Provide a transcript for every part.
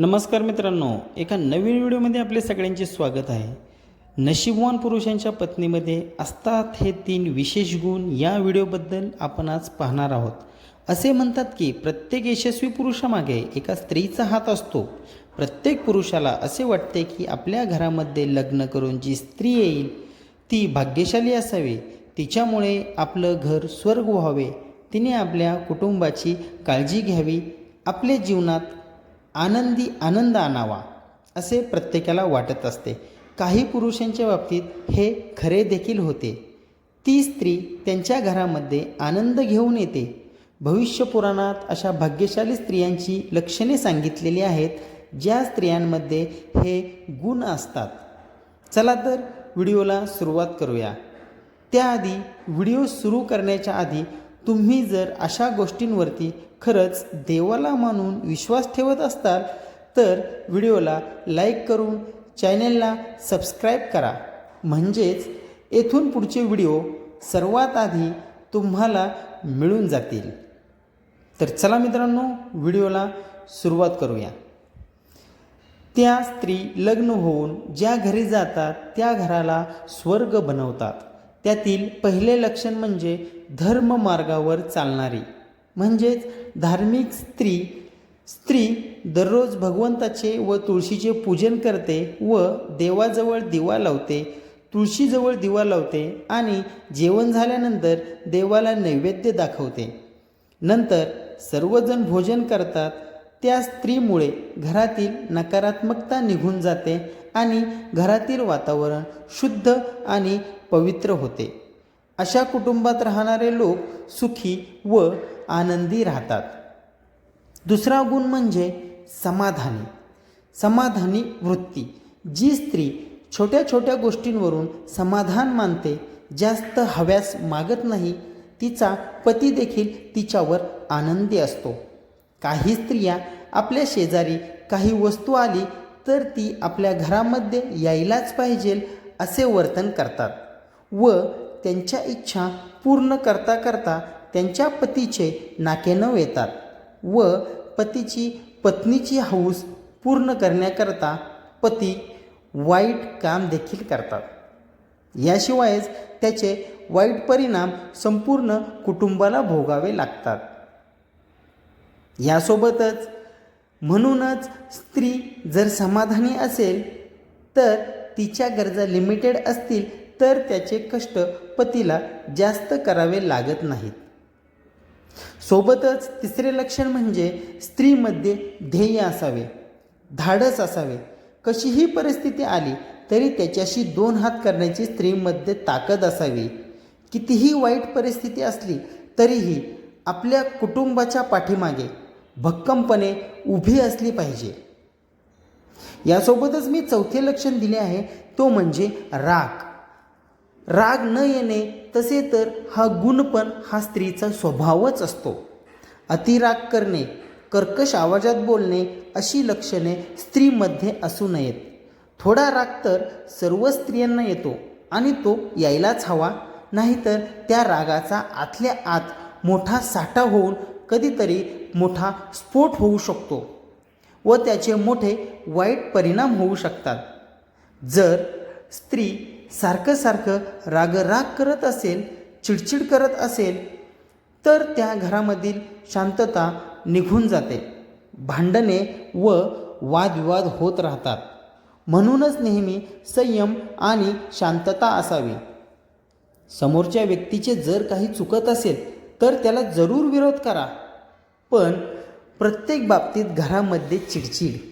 नमस्कार मित्रांनो एका नवीन व्हिडिओमध्ये आपले सगळ्यांचे स्वागत आहे. नशीबवान पुरुषांच्या पत्नीमध्ये असतात हे तीन विशेष गुण या व्हिडिओबद्दल आपण आज पाहणार आहोत. असे म्हणतात की प्रत्येक यशस्वी पुरुषामागे एका स्त्रीचा हात असतो. प्रत्येक पुरुषाला असे वाटते की आपल्या घरामध्ये लग्न करून जी स्त्री येईल ती भाग्यशाली असावी. तिच्यामुळे आपलं घर स्वर्ग व्हावे. तिने आपल्या कुटुंबाची काळजी घ्यावी. आपल्या जीवनात आनंदी आनंद आणावा असे प्रत्येकाला वाटत असते. काही पुरुषांच्या बाबतीत हे खरे देखील होते. ती स्त्री त्यांच्या घरामध्ये आनंद घेऊन येते. भविष्यपुराणात अशा भाग्यशाली स्त्रियांची लक्षणे सांगितलेली आहेत ज्या स्त्रियांमध्ये हे गुण असतात. चला तर व्हिडिओला सुरुवात करूया. त्याआधी व्हिडिओ सुरू करण्याच्या आधी तुम्ही जर अशा गोष्टींवरती खरंच देवाला मानून विश्वास ठेवत असताल तर व्हिडिओला लाईक करून चॅनेलला सबस्क्राईब करा. म्हणजेच येथून पुढचे व्हिडिओ सर्वात आधी तुम्हाला मिळून जातील. तर चला मित्रांनो व्हिडिओला सुरुवात करूया. त्या स्त्री लग्न होऊन ज्या घरी जातात त्या घराला स्वर्ग बनवतात. त्यातील पहिले लक्षण म्हणजे धर्म मार्गावर चालणारी. म्हणजेच धार्मिक स्त्री स्त्री दररोज भगवंताचे व तुळशीचे पूजन करते व देवाजवळ दिवा लावते तुळशीजवळ दिवा लावते आणि जेवण झाल्यानंतर देवाला नैवेद्य दाखवते. नंतर सर्वजण भोजन करतात. त्या स्त्रीमुळे घरातील नकारात्मकता निघून जाते आणि घरातील वातावरण शुद्ध आणि पवित्र होते. अशा कुटुंबात राहणारे लोक सुखी व आनंदी राहतात. दुसरा गुण म्हणजे समाधानी. समाधानी वृत्ती जी स्त्री छोट्या छोट्या गोष्टींवरून समाधान मानते जास्त हव्यास मागत नाही तिचा पती देखील तिच्यावर आनंदी असतो. काही स्त्रिया आपल्या शेजारी काही वस्तू आली तर ती आपल्या घरामध्ये यायलाच पाहिजे असे वर्तन करतात. व त्यांच्या इच्छा पूर्ण करता करता त्यांच्या पतीचे नाकेनव येतात व पतीची पत्नीची हौस पूर्ण करण्याकरता पती वाईट काम देखील करतात. याशिवायच त्याचे वाईट परिणाम संपूर्ण कुटुंबाला भोगावे लागतात. यासोबतच म्हणूनच स्त्री जर समाधानी असेल तर तिच्या गरजा लिमिटेड असतील तर त्याचे कष्ट पतीला जास्त करावे लागत नाहीत. सोबतच तिसरे लक्षण म्हणजे स्त्रीमध्ये ध्येय असावे धाडस असावे. कशीही परिस्थिती आली तरी त्याच्याशी दोन हात करण्याची स्त्रीमध्ये ताकद असावी. कितीही वाईट परिस्थिती असली तरीही आपल्या कुटुंबाच्या पाठीमागे भक्कमपणे उभी असली पाहिजे. यासोबतच मी चौथे लक्षण दिले आहे तो म्हणजे राग. राग न येणे तसे तर हा गुण पण हा स्त्रीचा स्वभावच असतो. अतिराग करणे कर्कश आवाजात बोलणे अशी लक्षणे स्त्रीमध्ये असू नयेत. थोडा राग तर सर्व स्त्रियांना येतो आणि तो यायलाच हवा नाहीतर त्या रागाचा आतल्या आत मोठा साठा होऊन कधीतरी मोठा स्फोट होऊ शकतो व त्याचे मोठे वाईट परिणाम होऊ शकतात. जर स्त्री सारखं सारखं रागराग करत असेल चिडचिड करत असेल तर त्या घरामधील शांतता निघून जाते. भांडणे व वादविवाद होत राहतात. म्हणूनच नेहमी संयम आणि शांतता असावी. समोरच्या व्यक्तीचे जर काही चुकत असेल तर त्याला जरूर विरोध करा. पण प्रत्येक बाबतीत घरामध्ये चिडचिड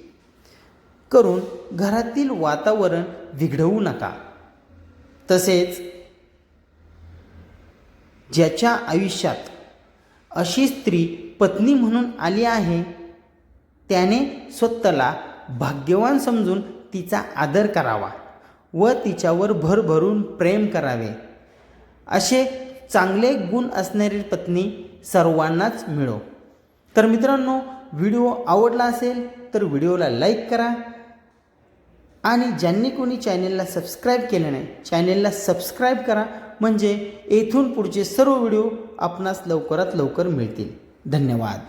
करून घरातील वातावरण बिघडवू नका. तसेच ज्याच्या आयुष्यात अशी स्त्री पत्नी म्हणून आली आहे त्याने स्वतःला भाग्यवान समजून तिचा आदर करावा व तिच्यावर भरभरून प्रेम करावे. असे चांगले गुण असणारी पत्नी सर्वांनाच मिळो. तर मित्रांनो व्हिडिओ आवडला असेल तर व्हिडिओला लाईक करा आणि ज्यांनी कोणी चॅनेलला सबस्क्राईब केलं नाही चॅनेलला सबस्क्राईब करा. म्हणजे येथून पुढचे सर्व व्हिडिओ आपणास लवकरात लवकर मिळतील. धन्यवाद.